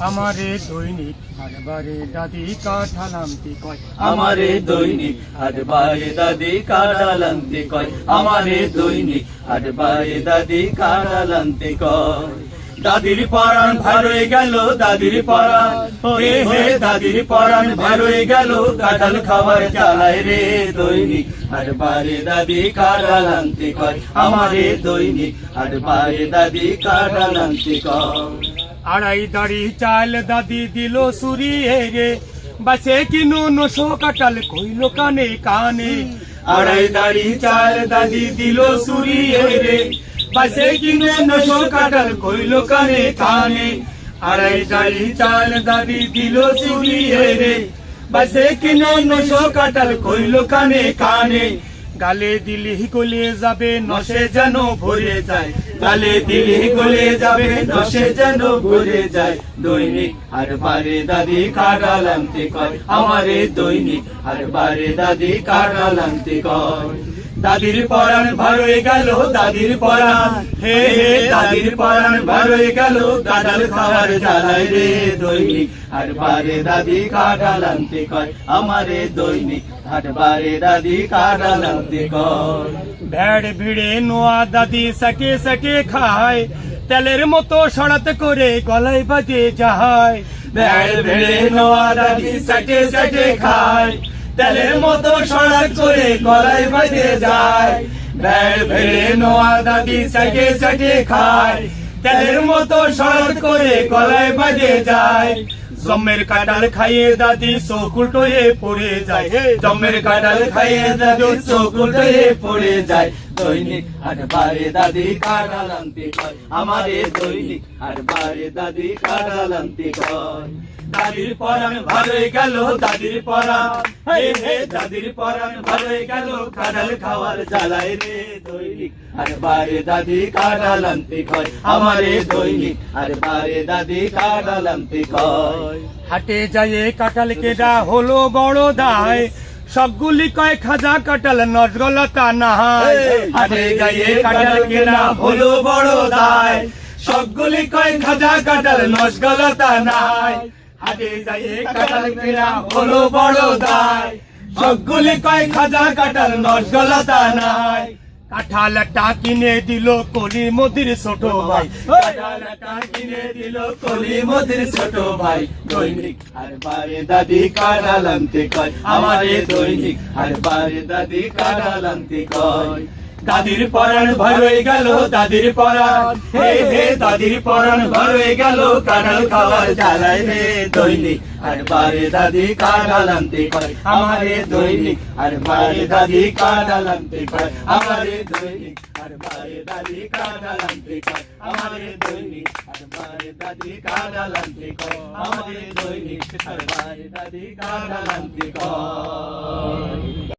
আমারে দৈনিক হারবারে দাদি কাঠালামতি কয়। আমারে দৈনিক হাটবারে দাদি কাটালান্তি কয়। আমারে দৈনিক হাটবারে দাদি কাটালান্তি কয়। দাদির পরাণ ভারয়ে গেল, দাদির পরাণ। হে হে, দাদির পরাণ ভারয়ে গেল, কাঁঠাল খাবার চালায় রে দৈনিক হাটবারে দাদি কাটালান্তি কয়। আমারে দৈনিক হাটবারে দাদি কাটালান্তি কয়। আড়াই দাড়ি চাল দাদি দিল সুরিয়ে রে বাসে কিনু নশো কাটাল কইল কানে কানে। আড়াই দাড়ি চার দাদি দিল সুরিয়ে রে পাশে কিনে নশো কাটাল কইল কানে কানে। আড়াই দাড়ি চাল দাদি দিল সুরিয়ে রে পাশে কিনে নশো কাটাল কইল কানে কানে। গালে দিলি গলে যাবে নশে যেন ভরে যায়। গালে দিলি গলে যাবে নশে যেন ভরে যায়। দৈনিক আর বারে দাদি কাটালামতে কয় আমারে দৈনিক আর বারে দাদি কাটালামতে কয় দাদির পরাণ ভারয়ে গেল দাদির পরাণ। হে হে দাদির পরাণ ভারয়ে গেল কাটাল খাওয়ার জ্বালায় রে দৈনিক। আর বারে দাদি কাটালামতে কয় আমারে দৈনিক। দাদি কয় ভেড় ভিড়ে নোয়া দাদি সাকে সাকে খায় তেলের মতো সড়াত করে গলায় বাজে যাহায়। ভেড় ভিড়ে নোয়া দাদি সাটে সাটে খায় তেলের মতো সড়াক করে গলায় বাজে যায়। ব্যাড় ভেড়ে নোয়া দাদি সাটে সাটে খায়। তেলের মতো সড়াক করে গলায় বাজে যায়। জমের কাটাল খাইয়ে দাদি চকুল হয়ে পড়ে যায়। জমের কাটাল খাইয়ে দাদি চকুল হয়ে পড়ে যায়। দৈনিক আর বারে দাদি কাটালান্তি কয়। আমারে দৈনিক আর বারে দাদি কাটালান্তি কয়। দাদির পরাণ ভালোই গেল দাদির পরাণ। হে হে দাদির পরাণ ভালোই গেল কাটাল খাওয়ার জ্বালায় রে দৈনিক আর বারে দাদি কাটালান্তি কয়। আমারে দৈনিক আর বারে দাদি কাটালান্তি কয়। হাটে যাইয়ে কাটাল কেডা হলো বড় দায়। সবগুলি কয় খাজা কাটাল নজরলতা নাহায়। হাটে গায়ে কাটাল কেনা হলো বড় দায়। সবগুলি কয় খাজা কাটাল নসগলতা নাই হাটে যাইয়ে কাটাল কেনা হলো বড় দায়। সবগুলি কয় খাজা কাটাল নসগলতা নাই কাঁঠালটা কিনে দিল কলি মদির ছোট ভাই। কাঁঠালটা কিনে দিল কলি মদির ছোট ভাই। দৈনিক আর বারে দাদি কাটালান্তে কয়। আমারে দৈনিক আর বারে দাদি কাটালান্তে কয়। দাদির পরাণ হয়ে গেল, দাদির পরাণ। হে হে, দাদির পরাণ হয়ে গেল, কাঁঠাল খাওয়ার জ্বালায় রে দৈনিক। আর বারে দাদি দৈনিক। দাদি কাটালান্তে কয় আমারে দৈনিক। আর বারে দাদি কাটালান্তে কয় আমারে দৈনিক। আর বারে দাদি কাটালান্তে কয় আমারে দৈনিক। আর বারে দাদি